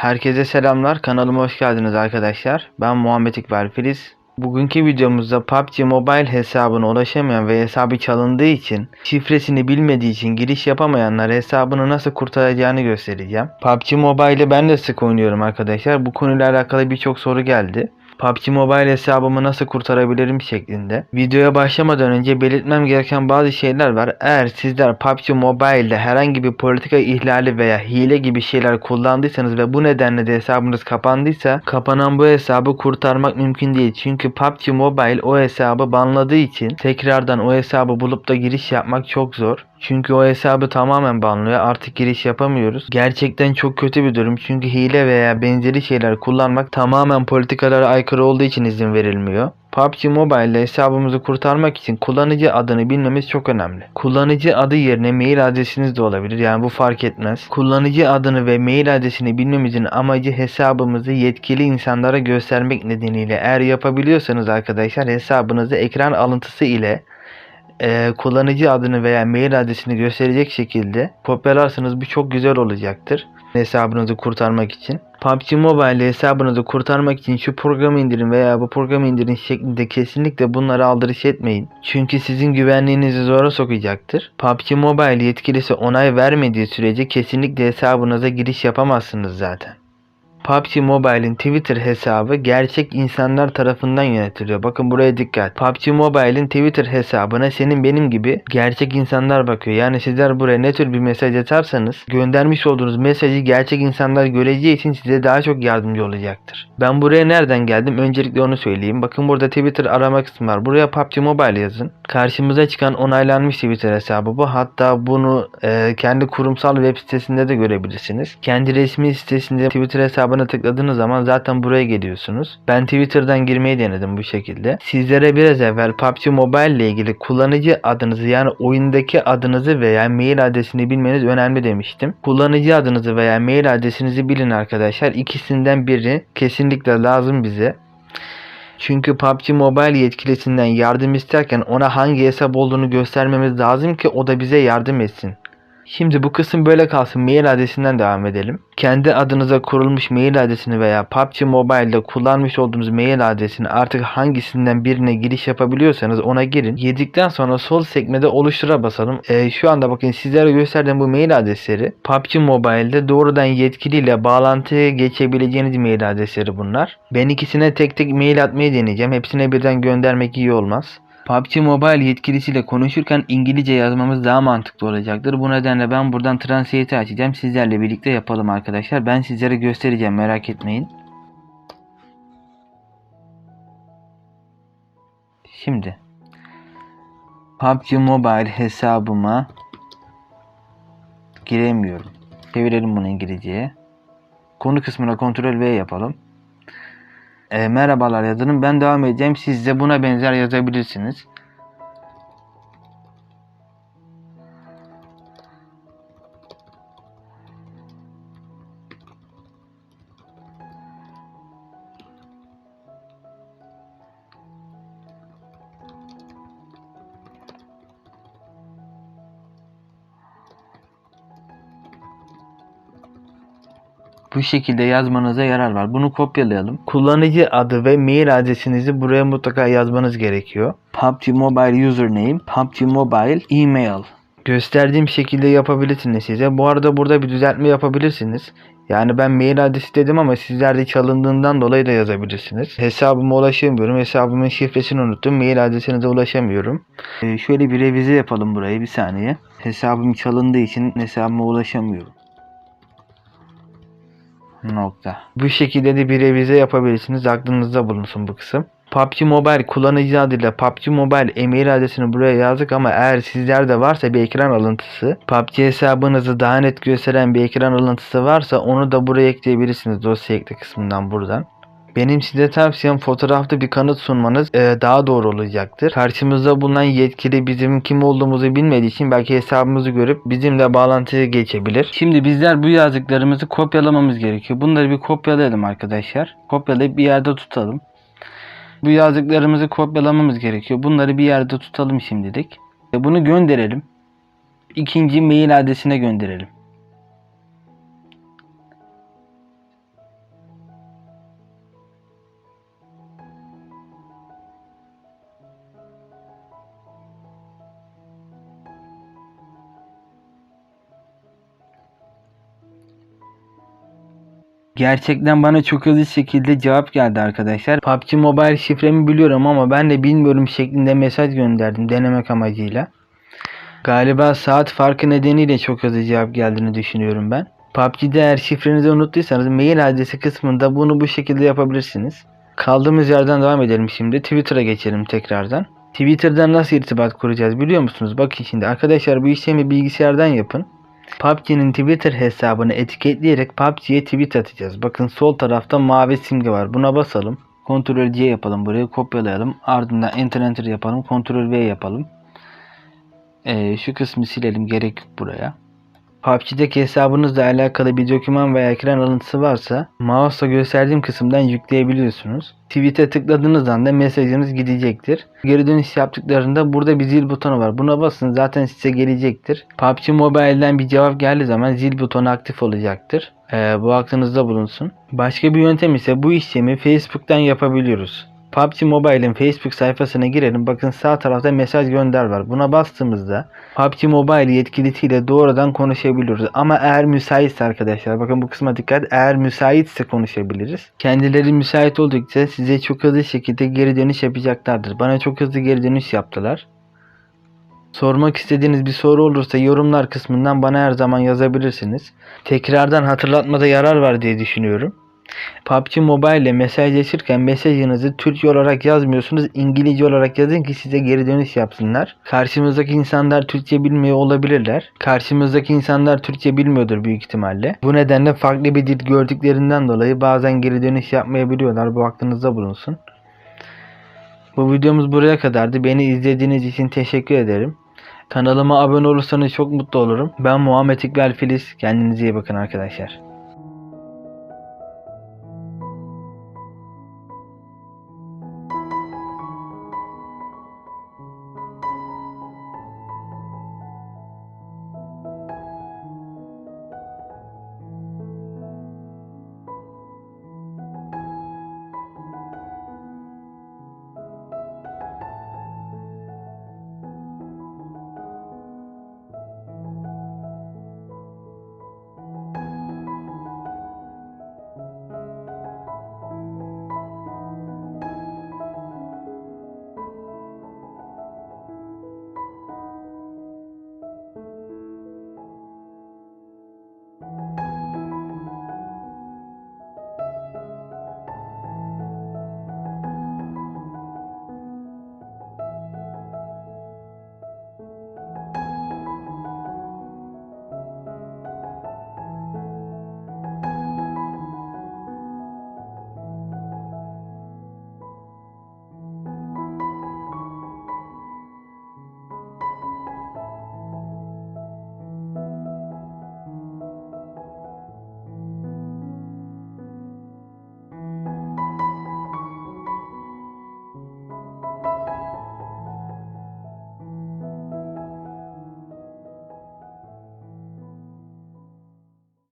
Herkese selamlar. Kanalıma hoş geldiniz arkadaşlar. Ben Muhammed İkbal Filiz. Bugünkü videomuzda PUBG Mobile hesabına ulaşamayan ve hesabı çalındığı için, şifresini bilmediği için giriş yapamayanlar hesabını nasıl kurtaracağını göstereceğim. PUBG Mobile'i ben de sık oynuyorum arkadaşlar. Bu konuyla alakalı birçok soru geldi. PUBG Mobile hesabımı nasıl kurtarabilirim şeklinde. Videoya başlamadan önce belirtmem gereken bazı şeyler var. Eğer sizler PUBG Mobile'de herhangi bir politika ihlali veya hile gibi şeyler kullandıysanız ve bu nedenle de hesabınız kapandıysa kapanan bu hesabı kurtarmak mümkün değil. Çünkü PUBG Mobile o hesabı banladığı için tekrardan o hesabı bulup da giriş yapmak çok zor. Çünkü o hesabı tamamen banlıyor. Artık giriş yapamıyoruz. Gerçekten çok kötü bir durum. Çünkü hile veya benzeri şeyler kullanmak tamamen politikalara aykırı olduğu için izin verilmiyor. PUBG Mobile hesabımızı kurtarmak için kullanıcı adını bilmemiz çok önemli. Kullanıcı adı yerine mail adresiniz de olabilir. Yani bu fark etmez. Kullanıcı adını ve mail adresini bilmemizin amacı hesabımızı yetkili insanlara göstermek nedeniyle eğer yapabiliyorsanız arkadaşlar hesabınızı ekran alıntısı ile e, kullanıcı adını veya mail adresini gösterecek şekilde kopyalarsanız bu çok güzel olacaktır. Hesabınızı kurtarmak için. PUBG Mobile hesabınızı kurtarmak için şu programı indirin veya bu programı indirin şeklinde kesinlikle bunları aldırış etmeyin. Çünkü sizin güvenliğinizi zora sokacaktır. PUBG Mobile yetkilisi onay vermediği sürece kesinlikle hesabınıza giriş yapamazsınız zaten. PUBG Mobile'in Twitter hesabı gerçek insanlar tarafından yönetiliyor. Bakın buraya dikkat. PUBG Mobile'in Twitter hesabına senin benim gibi gerçek insanlar bakıyor. Yani sizler buraya ne tür bir mesaj atarsanız göndermiş olduğunuz mesajı gerçek insanlar göreceği için size daha çok yardımcı olacaktır. Ben buraya nereden geldim? Öncelikle onu söyleyeyim. Bakın burada Twitter arama kısmı var. Buraya PUBG Mobile yazın. Karşımıza çıkan onaylanmış Twitter hesabı bu. Hatta bunu e, kendi kurumsal web sitesinde de görebilirsiniz. Kendi resmi sitesinde Twitter hesabına tıkladığınız zaman zaten buraya geliyorsunuz. Ben Twitter'dan girmeyi denedim bu şekilde. Sizlere biraz evvel PUBG Mobile ile ilgili kullanıcı adınızı yani oyundaki adınızı veya mail adresini bilmeniz önemli demiştim. Kullanıcı adınızı veya mail adresinizi bilin arkadaşlar. İkisinden biri kesinlikle lazım bize. Çünkü PUBG Mobile yetkilisinden yardım isterken ona hangi hesap olduğunu göstermemiz lazım ki o da bize yardım etsin. Şimdi bu kısım böyle kalsın. Mail adresinden devam edelim. Kendi adınıza kurulmuş mail adresini veya PUBG Mobile'de kullanmış olduğunuz mail adresini artık hangisinden birine giriş yapabiliyorsanız ona girin. Girdikten sonra sol sekmede oluştura basalım. Ee, şu anda bakın sizlere gösterdiğim bu mail adresleri PUBG Mobile'de doğrudan yetkiliyle bağlantıya geçebileceğiniz mail adresleri bunlar. Ben ikisine tek tek mail atmayı deneyeceğim. Hepsine birden göndermek iyi olmaz. PUBG Mobile yetkilisiyle konuşurken İngilizce yazmamız daha mantıklı olacaktır. Bu nedenle ben buradan Translate'i açacağım. Sizlerle birlikte yapalım arkadaşlar. Ben sizlere göstereceğim merak etmeyin. Şimdi PUBG Mobile hesabıma giremiyorum. Çevirelim bunu İngilizceye. Konu kısmına kontrol V yapalım. E, merhabalar yazılım. Ben devam edeceğim. Siz de buna benzer yazabilirsiniz. Bu şekilde yazmanıza yarar var. Bunu kopyalayalım. Kullanıcı adı ve mail adresinizi buraya mutlaka yazmanız gerekiyor. PUBG Mobile username, PUBG Mobile email. Gösterdiğim şekilde yapabilirsiniz size. Bu arada burada bir düzeltme yapabilirsiniz. Yani ben mail adresi dedim ama sizler de çalındığından dolayı da yazabilirsiniz. Hesabıma ulaşamıyorum. Hesabımın şifresini unuttum. Mail adresinize ulaşamıyorum. Ee, şöyle bir revize yapalım burayı bir saniye. Hesabım çalındığı için hesabıma ulaşamıyorum. Nokta. Bu şekilde de bir revize yapabilirsiniz. Aklınızda bulunsun bu kısım. PUBG Mobile kullanıcı adıyla PUBG Mobile e-mail adresini buraya yazdık ama eğer sizlerde varsa bir ekran alıntısı, PUBG hesabınızı daha net gösteren bir ekran alıntısı varsa onu da buraya ekleyebilirsiniz dosya ekle kısmından buradan. Benim size tavsiyem fotoğrafta bir kanıt sunmanız e, daha doğru olacaktır. Karşımızda bulunan yetkili bizim kim olduğumuzu bilmediği için belki hesabımızı görüp bizimle bağlantıya geçebilir. Şimdi bizler bu yazdıklarımızı kopyalamamız gerekiyor. Bunları bir kopyalayalım arkadaşlar. Kopyalayıp bir yerde tutalım. Bu yazdıklarımızı kopyalamamız gerekiyor. Bunları bir yerde tutalım şimdilik. E, Bunu gönderelim. İkinci mail adresine gönderelim. Gerçekten bana çok hızlı şekilde cevap geldi arkadaşlar. PUBG Mobile şifremi biliyorum ama ben de bilmiyorum şeklinde mesaj gönderdim denemek amacıyla. Galiba saat farkı nedeniyle çok hızlı cevap geldiğini düşünüyorum ben. PUBG'de eğer şifrenizi unuttuysanız mail adresi kısmında bunu bu şekilde yapabilirsiniz. Kaldığımız yerden devam edelim şimdi. Twitter'a geçelim tekrardan. Twitter'dan nasıl irtibat kuracağız biliyor musunuz? Bakın şimdi arkadaşlar bu işlemi bilgisayardan yapın. PUBG'nin Twitter hesabını etiketleyerek PUBG'ye tweet atacağız. Bakın sol tarafta mavi simge var. Buna basalım. Ctrl C yapalım buraya kopyalayalım. Ardından Enter Enter yapalım. Ctrl V yapalım. Ee, şu kısmı silelim. Gerek yok buraya. PUBG'deki hesabınızla alakalı bir doküman veya ekran alıntısı varsa mouse'la gösterdiğim kısımdan yükleyebiliyorsunuz. Tweet'e tıkladığınız anda mesajınız gidecektir. Geri dönüş yaptıklarında burada bir zil butonu var. Buna basın zaten size gelecektir. PUBG Mobile'den bir cevap geldiği zaman zil butonu aktif olacaktır. Ee, bu aklınızda bulunsun. Başka bir yöntem ise bu işlemi Facebook'tan yapabiliyoruz. PUBG Mobile'in Facebook sayfasına girelim. Bakın sağ tarafta mesaj gönder var. Buna bastığımızda PUBG Mobile yetkilisiyle doğrudan konuşabiliyoruz. Ama eğer müsaitse arkadaşlar bakın bu kısma dikkat. Eğer müsaitse konuşabiliriz. Kendileri müsait oldukça size çok hızlı şekilde geri dönüş yapacaklardır. Bana çok hızlı geri dönüş yaptılar. Sormak istediğiniz bir soru olursa yorumlar kısmından bana her zaman yazabilirsiniz. Tekrardan hatırlatmada yarar var diye düşünüyorum. PUBG Mobile ile mesajlaşırken mesajınızı Türkçe olarak yazmıyorsunuz. İngilizce olarak yazın ki size geri dönüş yapsınlar. Karşımızdaki insanlar Türkçe bilmiyor olabilirler. Karşımızdaki insanlar Türkçe bilmiyordur büyük ihtimalle. Bu nedenle farklı bir dil gördüklerinden dolayı bazen geri dönüş yapmayabiliyorlar. Bu aklınızda bulunsun. Bu videomuz buraya kadardı. Beni izlediğiniz için teşekkür ederim. Kanalıma abone olursanız çok mutlu olurum. Ben Muhammed İkbal Filiz. Kendinize iyi bakın arkadaşlar.